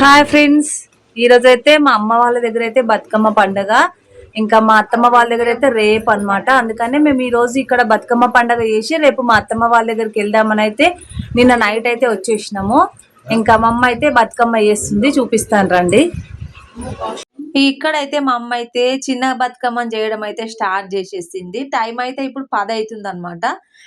Hi friends ఈ రోజు అయితే మా అమ్మ వాళ్ళ దగ్గర అయితే బతుకమ్మ పండగ. ఇంకా మా అత్తమ్మ వాళ్ళ దగ్గర అయితే రేపు అన్నమాట. అందుకనే మేము ఈ రోజు ఇక్కడ బతుకమ్మ పండగ చేసి రేపు మా అత్తమ్మ వాళ్ళ దగ్గరికి వెళ్దామని అయితే నిన్న నైట్ అయితే వచ్చేసినాము. ఇంకా మా అమ్మ అయితే బతుకమ్మ చేస్తుంది. చూపిస్తాను రండి. ఇక్కడైతే మా అమ్మ అయితే చిన్న బతుకమ్మని చేయడం అయితే స్టార్ట్ చేసేసింది. టైం అయితే ఇప్పుడు పది అవుతుంది అనమాట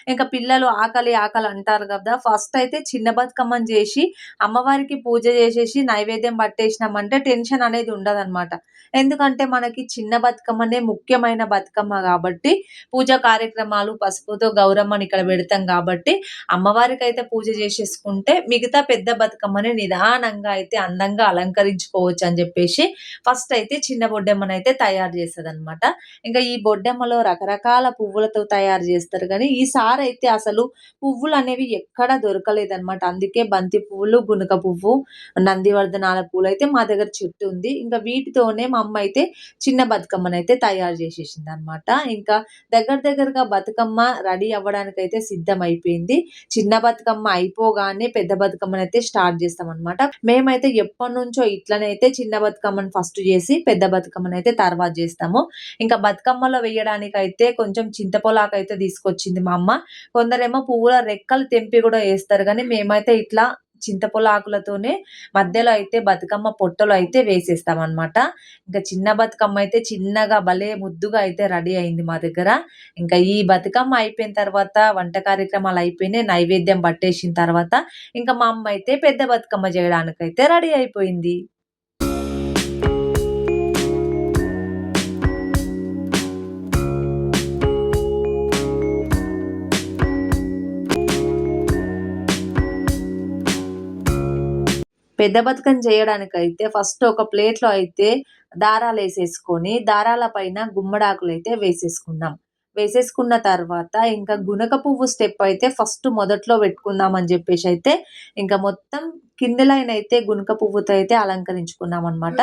ఇంకా పిల్లలు ఆకలి ఆకలి అంటారు కదా ఫస్ట్ అయితే చిన్న బతుకమ్మని చేసి అమ్మవారికి పూజ చేసేసి నైవేద్యం పట్టేసినామంటే టెన్షన్ అనేది ఉండదన్నమాట. ఎందుకంటే మనకి చిన్న బతుకమ్మనే ముఖ్యమైన బతుకమ్మ కాబట్టి పూజ కార్యక్రమాలు పసుపుతో గౌరమ్మని ఇక్కడ పెడతాం కాబట్టి అమ్మవారికి అయితే పూజ చేసేసుకుంటే మిగతా పెద్ద బతుకమ్మని నిదానంగా అయితే అందంగా అలంకరించుకోవచ్చు అని చెప్పేసి ఫస్ట్ అయితే చిన్న బొడ్డెమ్మను అయితే తయారు చేస్తుంది అనమాట ఇంకా ఈ బొడ్డెమ్మలో రకరకాల పువ్వులతో తయారు చేస్తారు. కానీ ఈసారి అయితే అసలు పువ్వులు అనేవి ఎక్కడ దొరకలేదు అనమాట అందుకే బంతి పువ్వులు గునుక పువ్వు నందివర్ధనాల పూలు అయితే మా దగ్గర చెట్టు ఉంది. ఇంకా వీటితోనే మా అమ్మ అయితే చిన్న బతుకమ్మను అయితే తయారు చేసేసింది అనమాట ఇంకా దగ్గర దగ్గరగా బతుకమ్మ రెడీ అవ్వడానికి అయితే సిద్ధం అయిపోయింది చిన్న బతుకమ్మ అయిపోగానే పెద్ద బతుకమ్మను అయితే స్టార్ట్ చేస్తాం అనమాట మేమైతే ఎప్పటి నుంచో ఇట్లనైతే చిన్న బతుకమ్మను ఫస్ట్ చేసి పెద్ద బతుకమ్మను అయితే తర్వాత చేస్తాము. ఇంకా బతుకమ్మలో వేయడానికి అయితే కొంచెం చింతపొలాకు అయితే తీసుకొచ్చింది మా అమ్మ. కొందరేమో పువ్వుల రెక్కలు తెంపి కూడా వేస్తారు కానీ మేమైతే ఇట్లా చింతపొలాకులతోనే మధ్యలో అయితే బతుకమ్మ పొట్టలు అయితే వేసేస్తాం అనమాట ఇంకా చిన్న బతుకమ్మ అయితే చిన్నగా భలే ముద్దుగా అయితే రెడీ అయింది మా దగ్గర. ఇంకా ఈ బతుకమ్మ అయిపోయిన తర్వాత వంట కార్యక్రమాలు అయిపోయినాయి నైవేద్యం పట్టేసిన తర్వాత ఇంకా మా అమ్మ అయితే పెద్ద బతుకమ్మ చేయడానికైతే రెడీ అయిపోయింది. పెద్ద బతుకం చేయడానికైతే ఫస్ట్ ఒక ప్లేట్‌లో అయితే దారాలు వేసేసుకొని దారాల పైన గుమ్మడాకులైతే వేసేసుకున్నాం. వేసేసుకున్న తర్వాత ఇంకా గునక పువ్వు స్టెప్ అయితే ఫస్ట్ మొదట్లో పెట్టుకుందాం అని చెప్పేసి అయితే ఇంకా మొత్తం కింది లైన్ అయితే గునక పువ్వుతో అయితే అలంకరించుకున్నాం అనమాట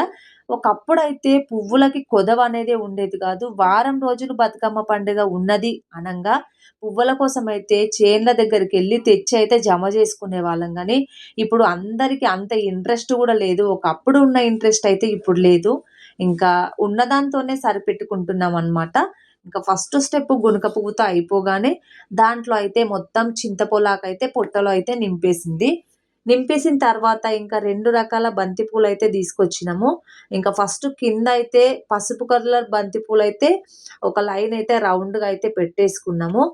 ఒకప్పుడు అయితే పువ్వులకి కొదవ అనేది ఉండేది కాదు. వారం రోజులు బతుకమ్మ పండుగ ఉన్నది అనంగా పువ్వుల కోసమైతే చేన్ల దగ్గరికి వెళ్ళి తెచ్చి అయితే జమ చేసుకునే వాళ్ళం కానీ ఇప్పుడు అందరికి అంత ఇంట్రెస్ట్ కూడా లేదు. ఒకప్పుడు ఉన్న ఇంట్రెస్ట్ అయితే ఇప్పుడు లేదు. ఇంకా ఉన్నదాంతోనే సరిపెట్టుకుంటున్నామనమాట. ఇంకా ఫస్ట్ స్టెప్ గునుక పువ్వుతో అయిపోగానే దాంట్లో అయితే మొత్తం చింతపొలాకైతే పొట్టలో అయితే నింపేసింది. నింపేసిన తర్వాత ఇంకా రెండు రకాల బంతి అయితే తీసుకొచ్చినాము. ఇంకా ఫస్ట్ కింద అయితే పసుపు కలర్ బంతి పూలైతే ఒక లైన్ అయితే రౌండ్‌గా అయితే పెట్టేసుకున్నాము.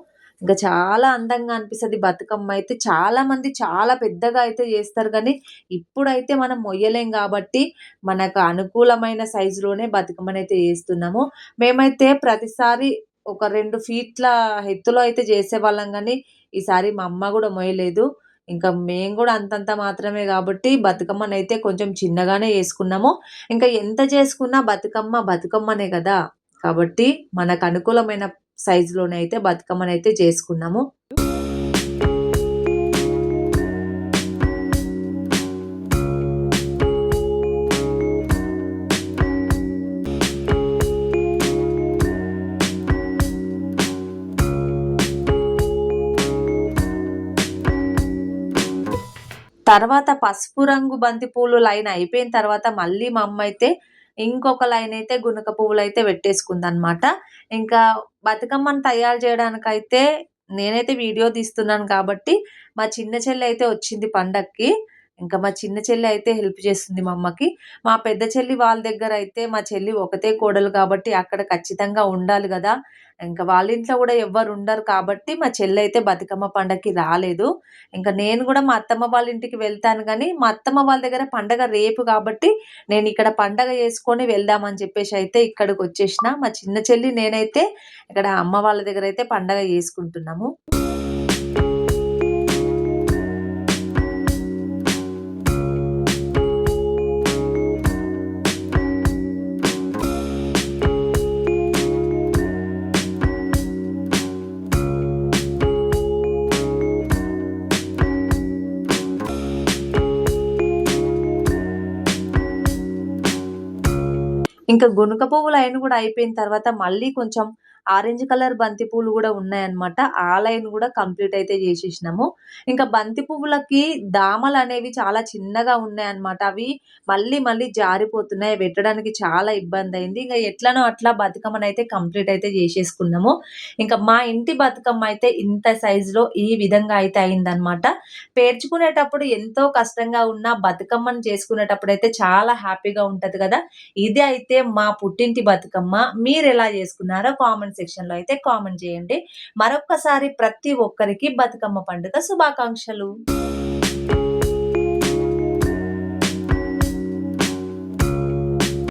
ఇంకా చాలా అందంగా అనిపిస్తుంది బతుకమ్మ అయితే. చాలా మంది చాలా పెద్దగా అయితే చేస్తారు కానీ ఇప్పుడైతే మనం మొయ్యలేం కాబట్టి మనకు అనుకూలమైన సైజులోనే బతుకమ్మనైతే చేస్తున్నాము. మేమైతే ప్రతిసారి ఒక రెండు ఫీట్ల ఎత్తులో అయితే చేసేవాళ్ళం కానీ ఈసారి మా అమ్మ కూడా మొయ్యలేదు ఇంకా మేము కూడా అంతంత మాత్రమే కాబట్టి బతుకమ్మను అయితే కొంచెం చిన్నగానే చేసుకున్నాము. ఇంకా ఎంత చేసుకున్నా బతుకమ్మ బతుకమ్మనే కదా కాబట్టి మనకు అనుకూలమైన సైజులోనే అయితే బతుకమ్మనైతే చేసుకున్నాము. తర్వాత పసుపు రంగు బంతి పూలు లైన్ అయిపోయిన తర్వాత మళ్ళీ మా అమ్మ అయితే ఇంకొక లైన్ అయితే గునుక పువ్వులైతే పెట్టేసుకుందనమాట. ఇంకా బతుకమ్మను తయారు చేయడానికైతే నేనైతే వీడియో తీస్తున్నాను కాబట్టి, మా చిన్న చెల్లయితే వచ్చింది పండక్కి. ఇంకా మా చిన్న చెల్లి అయితే హెల్ప్ చేస్తుంది మా అమ్మకి. మా పెద్ద చెల్లి వాళ్ళ దగ్గర అయితే మా చెల్లి ఒకతే కోడలు కాబట్టి అక్కడ ఖచ్చితంగా ఉండాలి కదా ఇంకా వాళ్ళ ఇంట్లో కూడా ఎవ్వరు ఉండరు కాబట్టి మా చెల్లి అయితే బతుకమ్మ పండగకి రాలేదు. ఇంకా నేను కూడా మా అత్తమ్మ వాళ్ళ ఇంటికి వెళ్తాను కానీ మా అత్తమ్మ వాళ్ళ దగ్గర పండగ రేపు కాబట్టి నేను ఇక్కడ పండగ చేసుకొని వెళ్దామని ఇక్కడికి వచ్చేసిన మా చిన్న చెల్లి, నేనైతే ఇక్కడ అమ్మ వాళ్ళ దగ్గర అయితే పండగ చేసుకుంటున్నాము. ఇంకా గునుక పువ్వులు అయిన కూడా అయిపోయిన తర్వాత మళ్ళీ కొంచెం ఆరెంజ్ కలర్ బంతి పూలు కూడా ఉన్నాయన్నమాట. ఆ లైన్ కూడా కంప్లీట్ అయితే చేసేసినాము ఇంకా బంతి పువ్వులకి దామలు అనేవి చాలా చిన్నగా ఉన్నాయన్నమాట. అవి మళ్ళీ మళ్ళీ జారిపోతున్నాయి. పెట్టడానికి చాలా ఇబ్బంది అయింది ఇంకా ఎట్లనో అట్లా బతుకమ్మనైతే కంప్లీట్ అయితే చేసేసుకున్నాము ఇంకా మా ఇంటి బతుకమ్మ అయితే ఇంత సైజులో ఈ విధంగా అయితే అయిందనమాట పేర్చుకునేటప్పుడు ఎంతో కష్టంగా ఉన్నా చేసుకునేటప్పుడు అయితే చాలా హ్యాపీగా ఉంటది కదా ఇది అయితే మా పుట్టింటి బతుకమ్మ. మీరు ఎలా చేసుకున్నారో కామెంట్స్ కామెంట్ సెక్షన్‌లో అయితే కామెంట్ చేయండి మరొక్కసారి ప్రతి ఒక్కరికి బతుకమ్మ పండుగ శుభాకాంక్షలు.